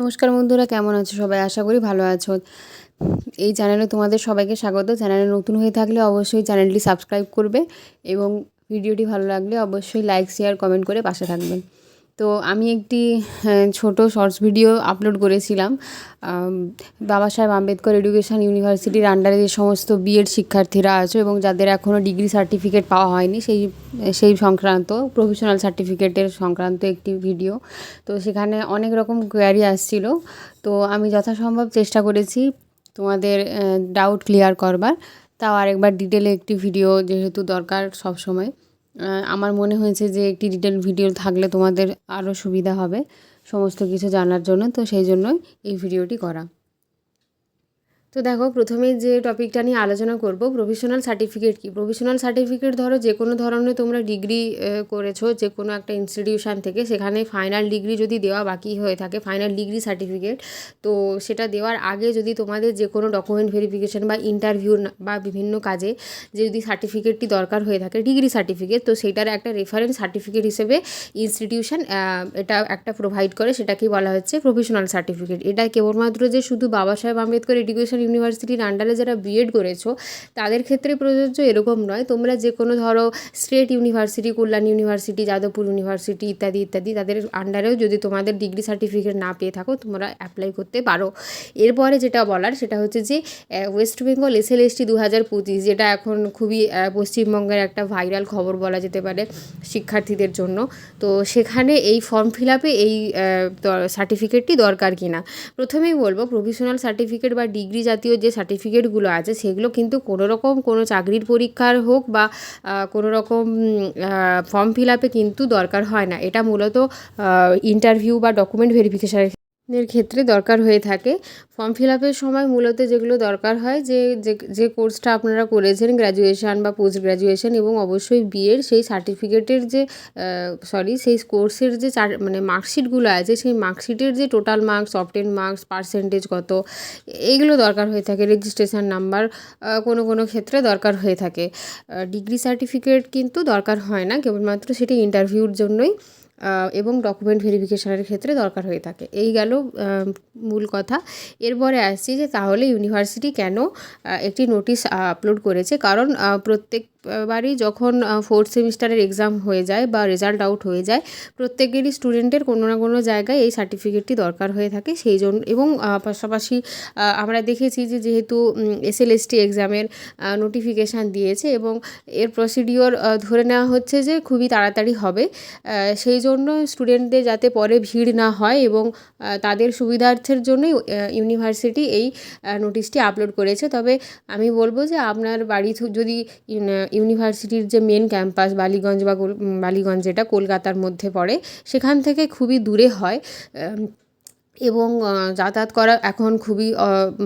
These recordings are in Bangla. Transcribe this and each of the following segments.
নমস্কার বন্ধুরা, কেমন আছো সবাই? আশা করি ভালো আছো। এই চ্যানেলে তোমাদের সবাইকে স্বাগত। চ্যানেলে নতুন হয়ে থাকলে অবশ্যই চ্যানেলটি সাবস্ক্রাইব করবে এবং ভিডিওটি ভালো লাগলে অবশ্যই লাইক, শেয়ার, কমেন্ট করে পাশে থাকবেন। তো আমি একটি হ্যাঁ, ছোট শর্টস ভিডিও আপলোড করেছিলাম। বাবা সাহেব আম্বেদকর এডুকেশান ইউনিভার্সিটির আন্ডারে যে সমস্ত বিএড শিক্ষার্থীরা আছে এবং যাদের এখনও ডিগ্রি সার্টিফিকেট পাওয়া হয়নি সেই সেই সংক্রান্ত প্রফেশনাল সার্টিফিকেটের সংক্রান্ত একটি ভিডিও। তো সেখানে অনেক রকম কোয়ারি আসছিল। তো আমি যথাসম্ভব চেষ্টা করেছি তোমাদের ডাউট ক্লিয়ার করবার। তাও আরেকবার ডিটেলে একটি ভিডিও যেহেতু দরকার সব সময় আমার মনে হয়েছে যে একটি ডিটেল ভিডিও থাকলে তোমাদের আরও সুবিধা হবে সমস্ত কিছু জানার জন্য, তো সেই জন্যই এই ভিডিওটি করা। তো দেখো, প্রথমেই যে টপিকটা নিয়ে আলোচনা করব প্রফেশনাল সার্টিফিকেট কি? প্রফেশনাল সার্টিফিকেট ধরো, যে কোনো ধরনের তোমরা ডিগ্রি করেছ, যে কোনো একটা ইনস্টিটিউশান থেকে, সেখানে ফাইনাল ডিগ্রি যদি দেওয়া বাকি হয়ে থাকে ফাইনাল ডিগ্রি সার্টিফিকেট তো সেটা দেওয়ার আগে যদি তোমাদের যে কোনো ডকুমেন্ট ভেরিফিকেশান বা ইন্টারভিউ বা বিভিন্ন কাজে যে যদি সার্টিফিকেটটি দরকার হয়ে থাকে, ডিগ্রি সার্টিফিকেট তো সেটার একটা রেফারেন্স সার্টিফিকেট হিসেবে ইনস্টিটিউশন এটা একটা প্রোভাইড করে, সেটাকেই বলা হচ্ছে প্রফেশনাল সার্টিফিকেট এটা কেবলমাত্র যে শুধু বাবা সাহেব আম্বেদকর এডুকেশন ইউনিভার্সিটির আন্ডারে যারা বিএড করেছ, তাদের ক্ষেত্রে প্রযোজ্য এরকম নয়। তোমরা যে কোনো ধরো state university Kalyan university Jadavpur university ইত্যাদি ইত্যাদি, তাদের আন্ডারেও যদি তোমাদের ডিগ্রি সার্টিফিকেট না পেয়ে থাকো, তোমরা অ্যাপ্লাই করতে পারো। এরপরে যেটা বলার, সেটা হচ্ছে যে West Bengal S L ST দু হাজার পঁচিশ, যেটা এখন খুবই পশ্চিমবঙ্গের একটা ভাইরাল খবর বলা যেতে পারে শিক্ষার্থীদের জন্য। তো সেখানে এই ফর্ম ফিল আপে এই সার্টিফিকেটটি দরকার কিনা? প্রথমেই বলব প্রফেশনাল সার্টিফিকেট বা ডিগ্রি জাতীয় যে সার্টিফিকেটগুলো আছে, সেগুলো কিন্তু কোনো রকম কোনো চাকরির পরীক্ষার হোক বা কোনো রকম ফর্ম ফিল আপে কিন্তু দরকার হয় না। এটা মূলত ইন্টারভিউ বা ডকুমেন্ট ভেরিফিকেশানের এর ক্ষেত্রে দরকার হয়ে থাকে। ফর্ম ফিল আপের সময় মূলত যেগুলো দরকার হয় যে যে কোর্সটা আপনারা করেছেন গ্র্যাজুয়েশান বা পোস্ট গ্র্যাজুয়েশান এবং অবশ্যই বিএর সেই সার্টিফিকেটের যে সরি সেই কোর্সের যে চার মানে মার্কশিটগুলো আছে, সেই মার্কশিটের যে total marks obtain marks percentage কত, এইগুলো দরকার হয়ে থাকে। রেজিস্ট্রেশন নাম্বার কোনো কোনো ক্ষেত্রে দরকার হয়ে থাকে। ডিগ্রি সার্টিফিকেট কিন্তু দরকার হয় না, কেবলমাত্র সেটি ইন্টারভিউর জন্যই। এবং ডকুমেন্ট ভেরিফিকেশানের ক্ষেত্রে দরকার হয়ে থাকে। এই গেল মূল কথা। এরপরে আসছি যে তাহলে ইউনিভার্সিটি কেন একটি নোটিশ আপলোড করেছে? কারণ প্রত্যেক বারই যখন ফোর্থ সেমিস্টারের এক্সাম হয়ে যায় বা রেজাল্ট আউট হয়ে যায়, প্রত্যেকেরই স্টুডেন্টের কোনো না কোনো জায়গায় এই সার্টিফিকেটটি দরকার হয়ে থাকে। সেই জন্য এবং পাশাপাশি আমরা দেখেছি যে যেহেতু এস এল এসটি এক্সামের নোটিফিকেশান দিয়েছে এবং এর প্রসিডিওর ধরে নেওয়া হচ্ছে যে খুবই তাড়াতাড়ি হবে। সেই জন্য স্টুডেন্টদের যাতে পরে ভিড় না হয় এবং তাদের সুবিধার্থের জন্যই ইউনিভার্সিটি এই নোটিশটি আপলোড করেছে। তবে আমি বলব যে আপনার বাড়ি যদি ইউনিভার্সিটির যে মেন ক্যাম্পাস বালিগঞ্জ বা বালিগঞ্জ যেটা কলকাতার মধ্যে পড়ে, সেখান থেকে খুবই দূরে হয়। এবং যাতায়াত করা এখন খুবই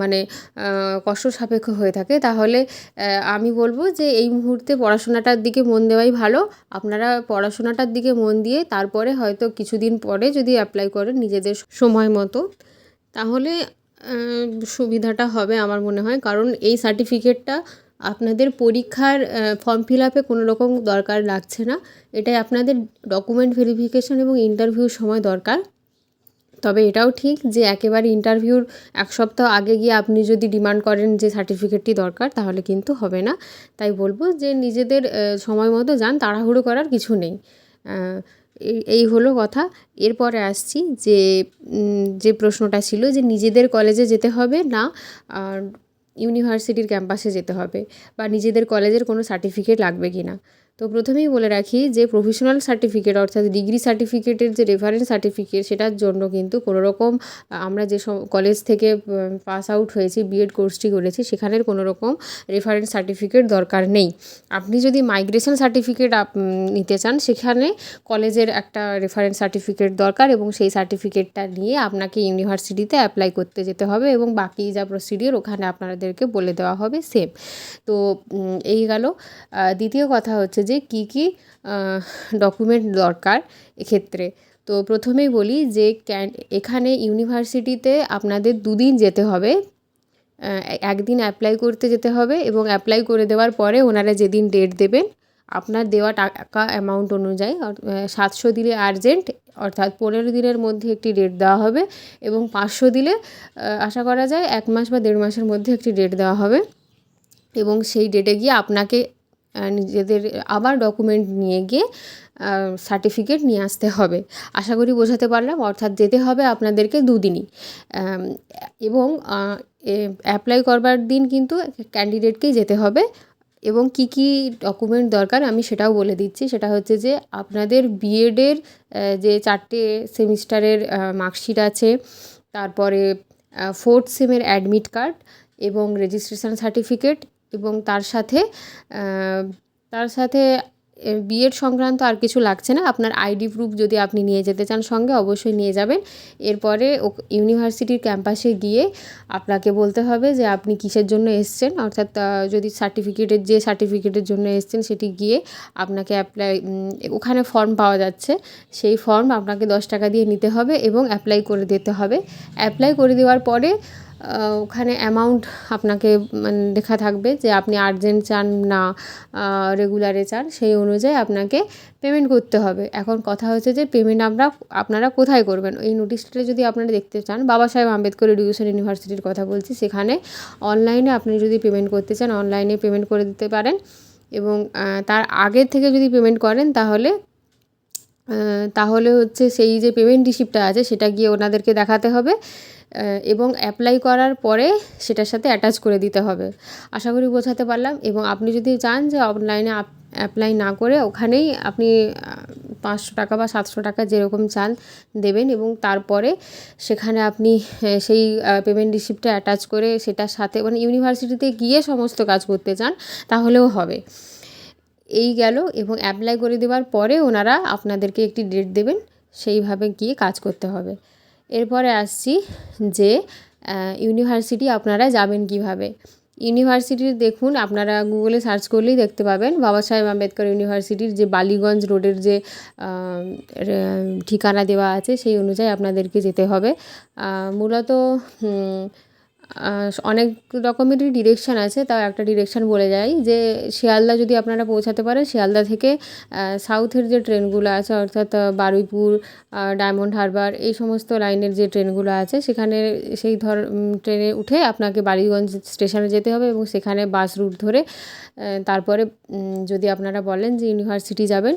মানে কষ্ট সাপেক্ষ হয়ে থাকে। তাহলে আমি বলব যে এই মুহূর্তে পড়াশোনাটার দিকে মন দেওয়াই ভালো। আপনারা পড়াশোনাটার দিকে মন দিয়ে তারপরে হয়তো কিছুদিন পরে যদি অ্যাপ্লাই করেন নিজেদের সময় মতো, তাহলে সুবিধাটা হবে আমার মনে হয়। কারণ এই সার্টিফিকেটটা আপনাদের পরীক্ষার ফর্ম ফিল আপে কোনো রকম দরকার লাগছে না। এটাই আপনাদের ডকুমেন্ট ভেরিফিকেশান এবং ইন্টারভিউর সময় দরকার। তবে এটাও ঠিক যে একেবারে ইন্টারভিউর এক সপ্তাহ আগে গিয়ে আপনি যদি ডিমান্ড করেন যে সার্টিফিকেটটি দরকার, তাহলে কিন্তু হবে না। তাই বলব যে নিজেদের সময় মতো যান, তাড়াহুড়ো করার কিছু নেই। এই হলো কথা। এরপরে আসছি যে যে প্রশ্নটা ছিল যে নিজেদের কলেজে যেতে হবে না ইউনিভার্সিটির ক্যাম্পাসে যেতে হবে বা নিজেদের কলেজের কোনো সার্টিফিকেট লাগবে কি না। তো প্রথমেই বলে রাখি যে প্রফেশনাল সার্টিফিকেট অর্থাৎ ডিগ্রি সার্টিফিকেটের যে রেফারেন্স সার্টিফিকেট সেটার জন্য কিন্তু কোনো রকম আমরা যে কলেজ থেকে পাস আউট হয়েছি বিএড কোর্সটি করেছি, সেখানের কোনো রকম রেফারেন্স সার্টিফিকেট দরকার নেই। আপনি যদি মাইগ্রেশন সার্টিফিকেট নিতে চান, সেখানে কলেজের একটা রেফারেন্স সার্টিফিকেট দরকার এবং সেই সার্টিফিকেটটা নিয়ে আপনাকে ইউনিভার্সিটিতে অ্যাপ্লাই করতে যেতে হবে এবং বাকি যা প্রসিডিওর ওখানে আপনাদেরকে বলে দেওয়া হবে সেম তো এই গেল। দ্বিতীয় কথা হচ্ছে যে কী কী ডকুমেন্ট দরকার এক্ষেত্রে। তো প্রথমেই বলি যে ক্যান, এখানে ইউনিভার্সিটিতে আপনাদের দুদিন যেতে হবে। একদিন অ্যাপ্লাই করতে যেতে হবে এবং অ্যাপ্লাই করে দেওয়ার পরে ওনারা যেদিন ডেট দেবেন, আপনার দেওয়া টাকা অ্যামাউন্ট অনুযায়ী সাতশো দিলে আর্জেন্ট অর্থাৎ পনেরো দিনের মধ্যে একটি ডেট দেওয়া হবে এবং পাঁচশো দিলে আশা করা যায় এক মাস বা দেড় মাসের মধ্যে একটি ডেট দেওয়া হবে। এবং সেই ডেটে গিয়ে আপনাকে নিজেদের আবার ডকুমেন্ট নিয়ে গিয়ে সার্টিফিকেট নিয়ে আসতে হবে। আশা করি বোঝাতে পারলাম, অর্থাৎ যেতে হবে আপনাদেরকে দুদিনই। এবং অ্যাপ্লাই করবার দিন কিন্তু ক্যান্ডিডেটকেই যেতে হবে এবং কী কী ডকুমেন্ট দরকার আমি সেটাও বলে দিচ্ছি। সেটা হচ্ছে যে, আপনাদের বিএডের যে চারটে সেমিস্টারের মার্কশিট আছে, তারপরে ফোর্থ সেমের অ্যাডমিট কার্ড এবং রেজিস্ট্রেশন সার্টিফিকেট এবং তার সাথে তার সাথে বিএড সংক্রান্ত আর কিছু লাগছে না। আপনার আইডি প্রুফ যদি আপনি নিয়ে যেতে চান সঙ্গে, অবশ্যই নিয়ে যাবেন। এরপরে ও, ইউনিভার্সিটির ক্যাম্পাসে গিয়ে আপনাকে বলতে হবে যে আপনি কিসের জন্য এসছেন। অর্থাৎ যদি সার্টিফিকেটের, যে সার্টিফিকেটের জন্য এসছেন সেটি গিয়ে আপনাকে অ্যাপ্লাই ওখানে ফর্ম পাওয়া যাচ্ছে। সেই ফর্ম আপনাকে দশ টাকা দিয়ে নিতে হবে এবং অ্যাপ্লাই করে দিতে হবে। অ্যাপ্লাই করে দেওয়ার পরে ওখানে অ্যামাউন্ট আপনাকে মানে লেখা থাকবে যে আপনি আর্জেন্ট চান না রেগুলারে চান, সেই অনুযায়ী আপনাকে পেমেন্ট করতে হবে। এখন কথা হচ্ছে যে পেমেন্ট আমরা, আপনারা কোথায় করবেন? এই নোটিশটা যদি আপনারা দেখতে চান, বাবা সাহেব আম্বেদকর এডুকেশন ইউনিভার্সিটির কথা বলছি, সেখানে অনলাইনে আপনি যদি পেমেন্ট করতে চান অনলাইনে পেমেন্ট করে দিতে পারেন এবং তার আগের থেকে যদি পেমেন্ট করেন, তাহলে তাহলে হচ্ছে সেই যে পেমেন্ট রিসিপ্টটা আছে, সেটা গিয়ে ওনাদেরকে দেখাতে হবে। এবং অ্যাপ্লাই করার পরে সেটার সাথে অ্যাটাচ করে দিতে হবে। আশা করি বোঝাতে পারলাম এবং আপনি যদি চান যে অনলাইনে অ্যাপ্লাই না করে ওখানেই আপনি পাঁচশো টাকা বা সাতশো টাকা যেরকম চান দেবেন এবং তারপরে সেখানে আপনি সেই পেমেন্ট রিসিপ্টটা অ্যাটাচ করে সেটার সাথে মানে ইউনিভার্সিটিতে গিয়ে সমস্ত কাজ করতে চান তাহলেও হবে। এই গেল এবং অ্যাপ্লাই করে দেওয়ার পরে ওনারা আপনাদেরকে একটি ডেট দেবেন, সেইভাবে গিয়ে কাজ করতে হবে। এরপরে আসছি যে ইউনিভার্সিটি আপনারা যাবেন কীভাবে? ইউনিভার্সিটির দেখুন, আপনারা গুগলে সার্চ করলেই দেখতে পাবেন বাবা সাহেব আম্বেদকর ইউনিভার্সিটির যে বালিগঞ্জ রোডের যে ঠিকানা দেওয়া আছে, সেই অনুযায়ী আপনাদেরকে যেতে হবে। মূলত অনেক রকমেরই ডিরেকশান আছে। তাও একটা ডিরেকশান বলে যাই যে, শিয়ালদা যদি আপনারা পৌঁছাতে পারেন, শিয়ালদা থেকে সাউথের যে ট্রেনগুলো আছে, অর্থাৎ বারুইপুর ডায়মন্ড হারবার এই সমস্ত লাইনের যে ট্রেনগুলো আছে, সেখানে সেই ধর ট্রেনে উঠে আপনাকে বালিগঞ্জ স্টেশনে যেতে হবে এবং সেখানে বাস রুট ধরে তারপরে যদি আপনারা বলেন যে ইউনিভার্সিটি যাবেন,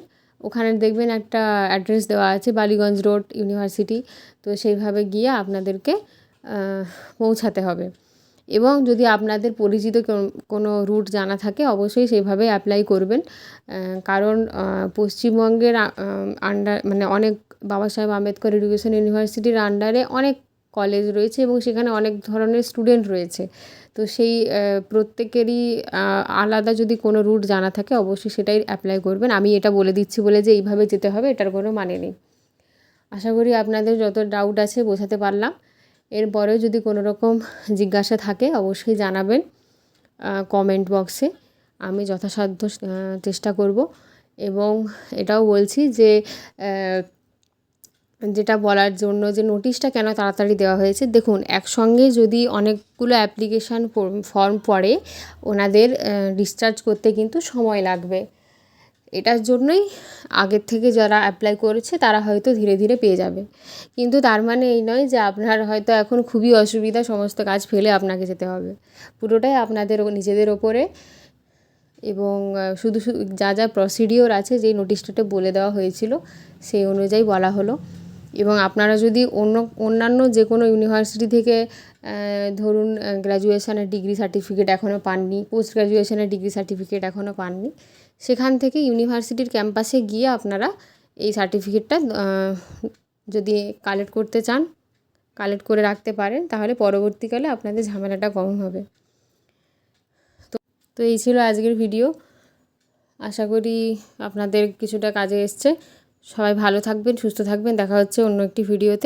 ওখানে দেখবেন একটা অ্যাড্রেস দেওয়া আছে বালিগঞ্জ রোড ইউনিভার্সিটি তো সেইভাবে গিয়ে আপনাদেরকে পৌঁছাতে হবে। এবং যদি আপনাদের পরিচিত কোনো রুট জানা থাকে, অবশ্যই সেইভাবে অ্যাপ্লাই করবেন। কারণ পশ্চিমবঙ্গের আন্ডার মানে অনেক বাবা সাহেব আম্বেদকর এডুকেশন ইউনিভার্সিটির আন্ডারে অনেক কলেজ রয়েছে এবং সেখানে অনেক ধরনের স্টুডেন্ট রয়েছে। তো সেই প্রত্যেকেরই আলাদা যদি কোনো রুট জানা থাকে, অবশ্যই সেটাই অ্যাপ্লাই করবেন। আমি এটা বলে দিচ্ছি বলে যে এইভাবে যেতে হবে, এটার কোনো মানে নেই। আশা করি আপনাদের যত ডাউট আছে বোঝাতে পারলাম। এরপরেও যদি কোনো রকম জিজ্ঞাসা থাকে, অবশ্যই জানাবেন কমেন্ট বক্সে আমি যথাসাধ্য চেষ্টা করব। এবং এটাও বলছি যে যেটা বলার জন্য যে নোটিশটা কেন তাড়াতাড়ি দেওয়া হয়েছে, দেখুন, একসঙ্গে যদি অনেকগুলো অ্যাপ্লিকেশান ফর্ম পড়ে, ওনাদের ডিসচার্জ করতে কিন্তু সময় লাগবে। এটার জন্যই আগের থেকে যারা অ্যাপ্লাই করেছে, তারা হয়তো ধীরে ধীরে পেয়ে যাবে। কিন্তু তার মানে এই নয় যে আপনার হয়তো এখন খুবই অসুবিধা, সমস্ত কাজ ফেলে আপনাকে যেতে হবে। পুরোটাই আপনাদের নিজেদের ওপরে এবং শুধু শুধু যা যা প্রসিডিওর আছে, যেই নোটিশটাতে বলে দেওয়া হয়েছিল, সেই অনুযায়ী বলা হলো। এবং আপনারা যদি অন্য, অন্যান্য যে কোনো ইউনিভার্সিটি থেকে ধরুন গ্র্যাজুয়েশনের ডিগ্রি সার্টিফিকেট এখনও পাননি পোস্ট গ্র্যাজুয়েশনের ডিগ্রি সার্টিফিকেট এখনও পাননি সেখান থেকে ইউনিভার্সিটির ক্যাম্পাসে গিয়ে আপনারা এই সার্টিফিকেটটা যদি কালেক্ট করতে চান কালেক্ট করে রাখতে পারেন, তাহলে পরবর্তীকালে আপনাদের ঝামেলাটা কম হবে। তো তো এই ছিল আজকের ভিডিও আশা করি আপনাদের কিছুটা কাজে এসছে। সবাই ভালো থাকবেন, সুস্থ থাকবেন। দেখা হচ্ছে অন্য একটি ভিডিওতে